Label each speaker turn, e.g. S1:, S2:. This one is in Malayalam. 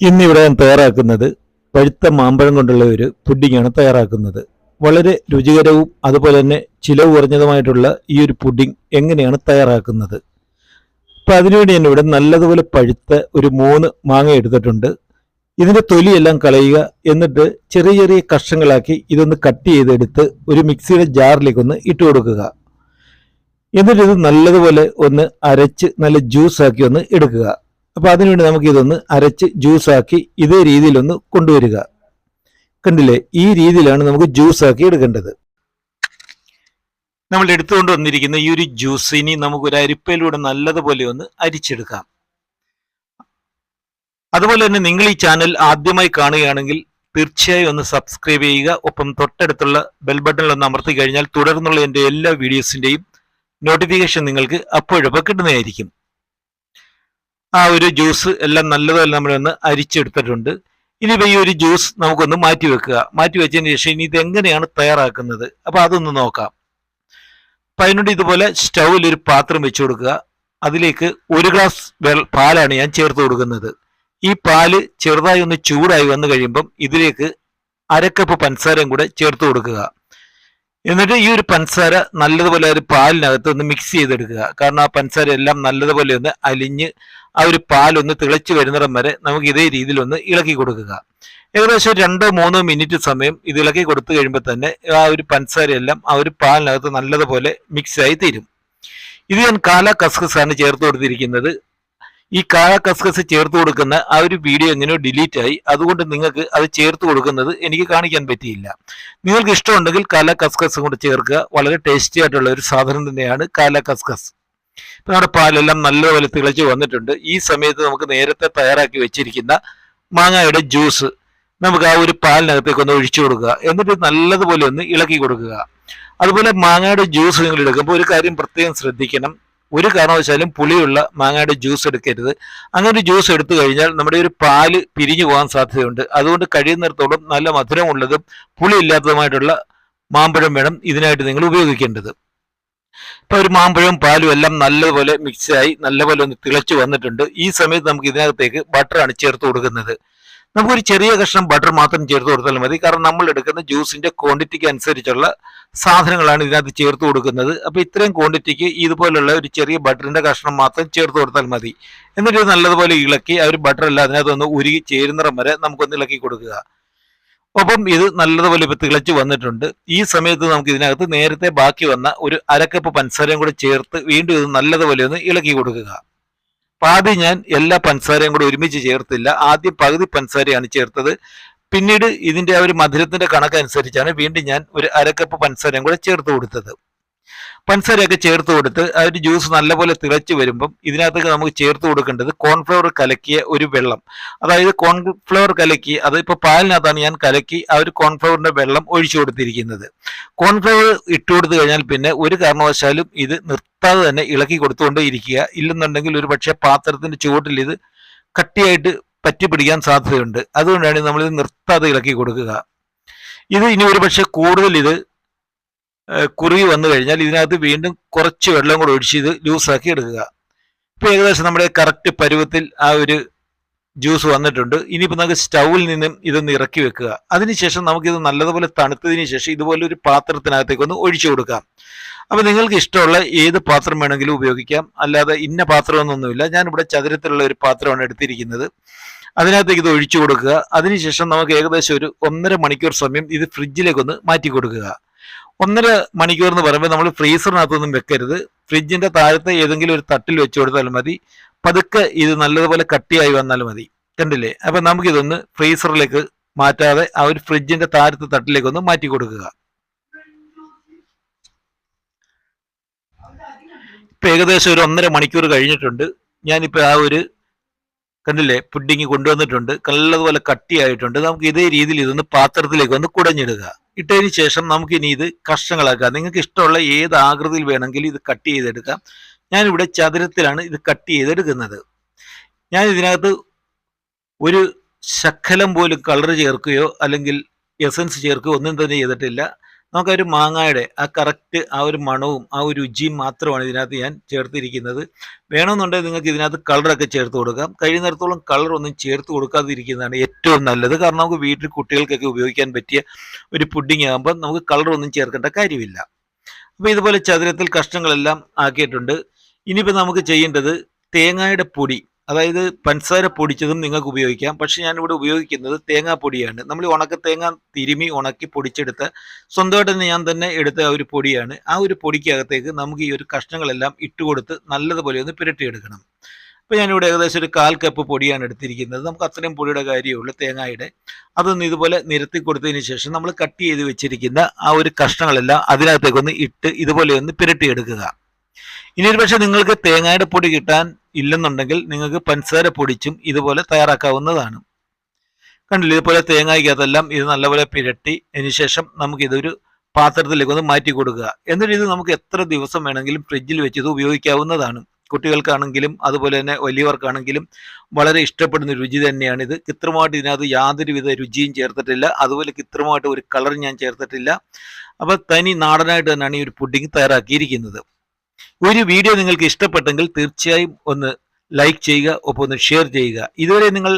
S1: ഇന്നിവിടെ ഞാൻ തയ്യാറാക്കുന്നത് പഴുത്ത മാമ്പഴം കൊണ്ടുള്ള ഒരു പുഡിങ്ങാണ് തയ്യാറാക്കുന്നത്. വളരെ രുചികരവും അതുപോലെ തന്നെ ചിലവ് കുറഞ്ഞതുമായിട്ടുള്ള ഈ ഒരു പുഡിംഗ് എങ്ങനെയാണ് തയ്യാറാക്കുന്നത്? അപ്പം അതിനുവേണ്ടി ഞാൻ ഇവിടെ നല്ലതുപോലെ പഴുത്ത ഒരു മൂന്ന് മാങ്ങ എടുത്തിട്ടുണ്ട്. ഇതിന്റെ തൊലിയെല്ലാം കളയുക എന്നിട്ട് ചെറിയ ചെറിയ കഷ്ണങ്ങളാക്കി ഇതൊന്ന് കട്ട് ചെയ്തെടുത്ത് ഒരു മിക്സിയുടെ ജാറിലേക്ക് ഒന്ന് ഇട്ട് കൊടുക്കുക. എന്നിട്ട് ഇത് നല്ലതുപോലെ ഒന്ന് അരച്ച് നല്ല ജ്യൂസാക്കി ഒന്ന് എടുക്കുക. അപ്പൊ അതിനുവേണ്ടി നമുക്ക് ഇതൊന്ന് അരച്ച് ജ്യൂസാക്കി ഇതേ രീതിയിലൊന്ന് കൊണ്ടുവരിക. കണ്ടില്ലേ? ഈ രീതിയിലാണ് നമുക്ക് ജ്യൂസാക്കി എടുക്കേണ്ടത്. നമ്മൾ എടുത്തുകൊണ്ട് വന്നിരിക്കുന്ന ഈ ഒരു ജ്യൂസിനി നമുക്ക് ഒരു അരിപ്പയിലൂടെ നല്ലതുപോലെ ഒന്ന് അരിച്ചെടുക്കാം. അതുപോലെ തന്നെ നിങ്ങൾ ഈ ചാനൽ ആദ്യമായി കാണുകയാണെങ്കിൽ തീർച്ചയായും ഒന്ന് സബ്സ്ക്രൈബ് ചെയ്യുക. ഒപ്പം തൊട്ടടുത്തുള്ള ബെൽ ബട്ടണിൽ ഒന്ന് അമർത്തി കഴിഞ്ഞാൽ തുടർന്നുള്ള എന്റെ എല്ലാ വീഡിയോസിന്റെയും നോട്ടിഫിക്കേഷൻ നിങ്ങൾക്ക് അപ്പോഴപ്പോൾ കിട്ടുന്നതായിരിക്കും. ആ ഒരു ജ്യൂസ് എല്ലാം നല്ലതല്ല നമ്മളൊന്ന് അരിച്ചെടുത്തിട്ടുണ്ട്. ഇനിയിപ്പോൾ ഈ ഒരു ജ്യൂസ് നമുക്കൊന്ന് മാറ്റി വെക്കുക. മാറ്റി വെച്ചതിന് ശേഷം ഇനി ഇത് എങ്ങനെയാണ് തയ്യാറാക്കുന്നത്? അപ്പോൾ അതൊന്ന് നോക്കാം. അപ്പം അതിനോട് ഇതുപോലെ സ്റ്റൗവിൽ ഒരു പാത്രം വെച്ച് കൊടുക്കുക. അതിലേക്ക് ഒരു ഗ്ലാസ് പാലാണ് ഞാൻ ചേർത്ത് കൊടുക്കുന്നത്. ഈ പാൽ ചെറുതായി ഒന്ന് ചൂടായി വന്നു കഴിയുമ്പം ഇതിലേക്ക് അരക്കപ്പ് പഞ്ചസാരയും കൂടെ ചേർത്ത് കൊടുക്കുക. എന്നിട്ട് ഈ ഒരു പഞ്ചസാര നല്ലതുപോലെ ഒരു പാലിനകത്ത് ഒന്ന് മിക്സ് ചെയ്തെടുക്കുക. കാരണം ആ പഞ്ചസാര എല്ലാം നല്ലതുപോലെ ഒന്ന് അലിഞ്ഞ് ആ ഒരു പാലൊന്ന് തിളച്ച് വരുന്നിടം വരെ നമുക്ക് ഇതേ രീതിയിൽ ഒന്ന് ഇളക്കി കൊടുക്കുക. ഏകദേശം രണ്ടോ മൂന്നോ മിനിറ്റ് സമയം ഇത് ഇളക്കി കൊടുത്തു കഴിയുമ്പോൾ തന്നെ ആ ഒരു പഞ്ചസാര എല്ലാം ആ ഒരു പാലിനകത്ത് നല്ലതുപോലെ മിക്സ് ആയി തീരും. ഇത് ഞാൻ കാല കസ്കസാണ് ചേർത്ത് കൊടുത്തിരിക്കുന്നത്. ഈ കായ കസ്കസ് ചേർത്ത് കൊടുക്കുന്ന ആ ഒരു വീഡിയോ എങ്ങനെയോ ഡിലീറ്റ് ആയി. അതുകൊണ്ട് നിങ്ങൾക്ക് അത് ചേർത്ത് കൊടുക്കുന്നത് എനിക്ക് കാണിക്കാൻ പറ്റിയില്ല. നിങ്ങൾക്ക് ഇഷ്ടമുണ്ടെങ്കിൽ കാല കസ്കസ് കൊണ്ട് ചേർക്കുക. വളരെ ടേസ്റ്റി ആയിട്ടുള്ള ഒരു സാധനം തന്നെയാണ് കാല കസ്കസ് നമ്മുടെ പാലെല്ലാം നല്ലപോലെ തിളച്ച് വന്നിട്ടുണ്ട്. ഈ സമയത്ത് നമുക്ക് നേരത്തെ തയ്യാറാക്കി വെച്ചിരിക്കുന്ന മാങ്ങയുടെ ജ്യൂസ് നമുക്ക് ആ ഒരു പാലിനകത്തേക്ക് ഒന്ന് ഒഴിച്ചു കൊടുക്കുക. എന്നിട്ട് നല്ലതുപോലെ ഒന്ന് ഇളക്കി കൊടുക്കുക. അതുപോലെ മാങ്ങയുടെ ജ്യൂസ് നിങ്ങൾ എടുക്കുമ്പോൾ ഒരു കാര്യം പ്രത്യേകം ശ്രദ്ധിക്കണം. ഒരു കാരണവശാലും പുളിയുള്ള മാങ്ങയുടെ ജ്യൂസ് എടുക്കരുത്. അങ്ങനെ ജ്യൂസ് എടുത്തു കഴിഞ്ഞാൽ നമ്മുടെ ഒരു പാൽ പിരിഞ്ഞു പോകാൻ സാധ്യതയുണ്ട്. അതുകൊണ്ട് കഴിയുന്നിടത്തോളം നല്ല മധുരമുള്ളതും പുളി ഇല്ലാത്തതുമായിട്ടുള്ള മാമ്പഴം വേണം ഇതിനായിട്ട് നിങ്ങൾ ഉപയോഗിക്കേണ്ടത്. ഇപ്പൊ ഒരു മാമ്പഴവും പാലും എല്ലാം നല്ലപോലെ മിക്സായി നല്ലപോലെ ഒന്ന് തിളച്ചു വന്നിട്ടുണ്ട്. ഈ സമയത്ത് നമുക്ക് ഇതിനകത്തേക്ക് ബട്ടറാണ് ചേർത്ത് കൊടുക്കുന്നത്. നമുക്കൊരു ചെറിയ കഷ്ണം ബട്ടർ മാത്രം ചേർത്ത് കൊടുത്താൽ മതി. കാരണം നമ്മൾ എടുക്കുന്ന ജ്യൂസിന്റെ ക്വാണ്ടിറ്റിക്ക് അനുസരിച്ചുള്ള സാധനങ്ങളാണ് ഇതിനകത്ത് ചേർത്ത് കൊടുക്കുന്നത്. അപ്പോൾ ഇത്രയും ക്വാണ്ടിറ്റിക്ക് ഇതുപോലുള്ള ഒരു ചെറിയ ബട്ടറിന്റെ കഷ്ണം മാത്രം ചേർത്ത് കൊടുത്താൽ മതി. എന്നിട്ട് നല്ലതുപോലെ ഇളക്കി ആ ഒരു ബട്ടർ എല്ലാം അതിനകത്തൊന്ന് ഉരുകി ചേരുന്നിടം വരെ നമുക്കൊന്ന് ഇളക്കി കൊടുക്കുക. ഒപ്പം ഇത് നല്ലതുപോലെ ഇപ്പോൾ തിളച്ച് വന്നിട്ടുണ്ട്. ഈ സമയത്ത് നമുക്ക് ഇതിനകത്ത് നേരത്തെ ബാക്കി വന്ന ഒരു അരക്കപ്പ് പഞ്ചസാരയും കൂടെ ചേർത്ത് വീണ്ടും ഇത് നല്ലതുപോലെ ഒന്ന് ഇളക്കി കൊടുക്കുക. ആദ്യം ഞാൻ എല്ലാ പഞ്ചസാരയും കൂടെ ഒരുമിച്ച് ചേർത്തില്ല. ആദ്യം പകുതി പഞ്ചസാരയാണ് ചേർത്തത്. പിന്നീട് ഇതിന്റെ ആ ഒരു മധുരത്തിന്റെ കണക്കനുസരിച്ചാണ് വീണ്ടും ഞാൻ ഒരു അരക്കപ്പ് പഞ്ചസാരയും കൂടെ ചേർത്ത് കൊടുത്തത്. പഞ്ചസാരയൊക്കെ ചേർത്ത് കൊടുത്ത് ആ ഒരു ജ്യൂസ് നല്ലപോലെ തിളച്ച് വരുമ്പം ഇതിനകത്തേക്ക് നമുക്ക് ചേർത്ത് കൊടുക്കേണ്ടത് കോൺഫ്ലവർ കലക്കിയ ഒരു വെള്ളം. അതായത് കോൺഫ്ലവർ കലക്കി അത് ഇപ്പോൾ പാലിനകത്താണ് ഞാൻ കലക്കി ആ ഒരു കോൺഫ്ലവറിന്റെ വെള്ളം ഒഴിച്ചു കൊടുത്തിരിക്കുന്നത്. കോൺഫ്ലവർ ഇട്ട് കൊടുത്തു കഴിഞ്ഞാൽ പിന്നെ ഒരു കാരണവശാലും ഇത് നിർത്താതെ തന്നെ ഇളക്കി കൊടുത്തുകൊണ്ടേ ഇരിക്കുക. ഇല്ലെന്നുണ്ടെങ്കിൽ ഒരു പക്ഷേ പാത്രത്തിന്റെ ചുവട്ടിൽ ഇത് കട്ടിയായിട്ട് പറ്റി പിടിക്കാൻ സാധ്യതയുണ്ട്. അതുകൊണ്ടാണ് നമ്മളിത് നിർത്താതെ ഇളക്കി കൊടുക്കുക. ഇത് ഇനി ഒരു പക്ഷേ കൂടുതൽ ഇത് കുറുകി വന്നു കഴിഞ്ഞാൽ ഇതിനകത്ത് വീണ്ടും കുറച്ച് വെള്ളം കൂടെ ഒഴിച്ച് ഇത് ലൂസാക്കി എടുക്കുക. ഇപ്പം ഏകദേശം നമ്മുടെ കറക്റ്റ് പരുവത്തിൽ ആ ഒരു ജ്യൂസ് വന്നിട്ടുണ്ട്. ഇനിയിപ്പോൾ നമുക്ക് സ്റ്റൗവിൽ നിന്നും ഇതൊന്ന് ഇറക്കി വെക്കുക. അതിനുശേഷം നമുക്കിത് നല്ലതുപോലെ തണുത്തതിന് ശേഷം ഇതുപോലെ ഒരു പാത്രത്തിനകത്തേക്ക് ഒന്ന് ഒഴിച്ചു കൊടുക്കാം. അപ്പോൾ നിങ്ങൾക്ക് ഇഷ്ടമുള്ള ഏത് പാത്രം വേണമെങ്കിലും ഉപയോഗിക്കാം. അല്ലാതെ ഇന്ന പാത്രമൊന്നുമില്ല. ഞാനിവിടെ ചതുരത്തിലുള്ള ഒരു പാത്രമാണ് എടുത്തിരിക്കുന്നത്. അതിനകത്തേക്ക് ഇത് ഒഴിച്ചു കൊടുക്കുക. അതിനുശേഷം നമുക്ക് ഏകദേശം ഒരു ഒന്നര മണിക്കൂർ സമയം ഇത് ഫ്രിഡ്ജിലേക്ക് ഒന്ന് മാറ്റി കൊടുക്കുക. ഒന്നര മണിക്കൂർ എന്ന് പറയുമ്പോൾ നമ്മൾ ഫ്രീസറിനകത്തൊന്നും വെക്കരുത്. ഫ്രിഡ്ജിന്റെ താഴത്തെ ഏതെങ്കിലും ഒരു തട്ടിൽ വെച്ച് കൊടുത്താൽ മതി. പതുക്കെ ഇത് നല്ലതുപോലെ കട്ടിയായി വന്നാൽ മതി. കണ്ടില്ലേ? അപ്പൊ നമുക്കിതൊന്ന് ഫ്രീസറിലേക്ക് മാറ്റാതെ ആ ഒരു ഫ്രിഡ്ജിന്റെ താഴത്തെ തട്ടിലേക്ക് ഒന്ന് മാറ്റി കൊടുക്കുക. ഇപ്പൊ ഏകദേശം ഒരു ഒന്നര മണിക്കൂർ കഴിഞ്ഞിട്ടുണ്ട്. ഞാനിപ്പോ ആ ഒരു കണ്ടില്ലേ? പുഡിങ് കൊണ്ടുവന്നിട്ടുണ്ട്. നല്ലതുപോലെ കട്ടിയായിട്ടുണ്ട്. നമുക്ക് ഇതേ രീതിയിൽ ഇതൊന്ന് പാത്രത്തിലേക്ക് ഒന്ന് കുടഞ്ഞിടുക. ഇട്ടതിന് ശേഷം നമുക്ക് ഇനി ഇത് കഷ്ണങ്ങളാക്കാം. നിങ്ങൾക്ക് ഇഷ്ടമുള്ള ഏത് ആകൃതിയിൽ വേണമെങ്കിലും ഇത് കട്ട് ചെയ്തെടുക്കാം. ഞാനിവിടെ ചതുരത്തിലാണ് ഇത് കട്ട് ചെയ്തെടുക്കുന്നത്. ഞാൻ ഇതിനകത്ത് ഒരു ശക്കലം പോലും കളർ ചേർക്കുകയോ അല്ലെങ്കിൽ എസൻസ് ചേർക്കുകയോ ഒന്നും തന്നെ ചെയ്തിട്ടില്ല. നമുക്ക് ഒരു മാങ്ങയുടെ ആ കറക്റ്റ് ആ ഒരു മണവും ആ ഒരു രുചിയും മാത്രമാണ് ഇതിനകത്ത് ഞാൻ ചേർത്തിരിക്കുന്നത്. വേണമെന്നുണ്ടെങ്കിൽ നിങ്ങൾക്ക് ഇതിനകത്ത് കളറൊക്കെ ചേർത്ത് കൊടുക്കാം. കഴിയുന്നിടത്തോളം കളർ ഒന്നും ചേർത്ത് കൊടുക്കാതിരിക്കുന്നതാണ് ഏറ്റവും നല്ലത്. കാരണം നമുക്ക് വീട്ടിൽ കുട്ടികൾക്കൊക്കെ ഉപയോഗിക്കാൻ പറ്റിയ ഒരു പുഡിംഗ് ആകുമ്പോൾ നമുക്ക് കളർ ഒന്നും ചേർക്കേണ്ട കാര്യമില്ല. അപ്പോൾ ഇതുപോലെ ചതുരത്തിൽ കഷ്ണങ്ങളെല്ലാം ആക്കിയിട്ടുണ്ട്. ഇനിയിപ്പോൾ നമുക്ക് ചെയ്യേണ്ടത് തേങ്ങയുടെ പൊടി. അതായത് പഞ്ചസാര പൊടിച്ചതും നിങ്ങൾക്ക് ഉപയോഗിക്കാം. പക്ഷെ ഞാനിവിടെ ഉപയോഗിക്കുന്നത് തേങ്ങാപ്പൊടിയാണ്. നമ്മൾ ഉണക്ക തേങ്ങ തിരുമി ഉണക്കി പൊടിച്ചെടുത്ത് സ്വന്തമായിട്ട് ഞാൻ തന്നെ എടുത്ത ഒരു പൊടിയാണ്. ആ ഒരു പൊടിക്കകത്തേക്ക് നമുക്ക് ഈ ഒരു കഷ്ണങ്ങളെല്ലാം ഇട്ടുകൊടുത്ത് നല്ലതുപോലെ ഒന്ന് പുരട്ടിയെടുക്കണം. അപ്പോൾ ഞാനിവിടെ ഏകദേശം ഒരു കാൽ കപ്പ് പൊടിയാണ് എടുത്തിരിക്കുന്നത്. നമുക്ക് അത്രയും പൊടിയുടെ കാര്യമുള്ളൂ തേങ്ങയുടെ. അതൊന്ന് ഇതുപോലെ നിരത്തി കൊടുത്തതിന് ശേഷം നമ്മൾ കട്ട് ചെയ്ത് വെച്ചിരിക്കുന്ന ആ ഒരു കഷ്ണങ്ങളെല്ലാം അതിനകത്തേക്കൊന്ന് ഇട്ട് ഇതുപോലെ ഒന്ന് പുരട്ടിയെടുക്കുക. ഇനി ഒരു നിങ്ങൾക്ക് തേങ്ങയുടെ പൊടി കിട്ടാൻ ഇല്ലെന്നുണ്ടെങ്കിൽ നിങ്ങൾക്ക് പഞ്ചസാര പൊടിച്ചും ഇതുപോലെ തയ്യാറാക്കാവുന്നതാണ്. കണ്ടില്ല? ഇതുപോലെ തേങ്ങയ്ക്കകത്തെല്ലാം ഇത് നല്ലപോലെ പിരട്ടി അതിനുശേഷം നമുക്ക് ഇതൊരു പാത്രത്തിലേക്ക് ഒന്ന് മാറ്റി കൊടുക്കുക. എന്നിട്ട് ഇത് നമുക്ക് എത്ര ദിവസം വേണമെങ്കിലും ഫ്രിഡ്ജിൽ വെച്ച് ഇത് ഉപയോഗിക്കാവുന്നതാണ്. കുട്ടികൾക്കാണെങ്കിലും അതുപോലെ തന്നെ വലിയവർക്കാണെങ്കിലും വളരെ ഇഷ്ടപ്പെടുന്ന രുചി തന്നെയാണ് ഇത്. കൃത്രിമമായിട്ട് ഇതിനകത്ത് യാതൊരുവിധ രുചിയും ചേർത്തിട്ടില്ല. അതുപോലെ കൃത്രിമമായിട്ട് ഒരു കളറും ഞാൻ ചേർത്തിട്ടില്ല. അപ്പോൾ തനി നാടനായിട്ട് തന്നെയാണ് ഈ ഒരു പുഡിംഗ് തയ്യാറാക്കിയിരിക്കുന്നത്. ഒരു വീഡിയോ നിങ്ങൾക്ക് ഇഷ്ടപ്പെട്ടെങ്കിൽ തീർച്ചയായും ഒന്ന് ലൈക്ക് ചെയ്യുക ഒപ്പം ഒന്ന് ഷെയർ ചെയ്യുക. ഇതുവരെ നിങ്ങൾ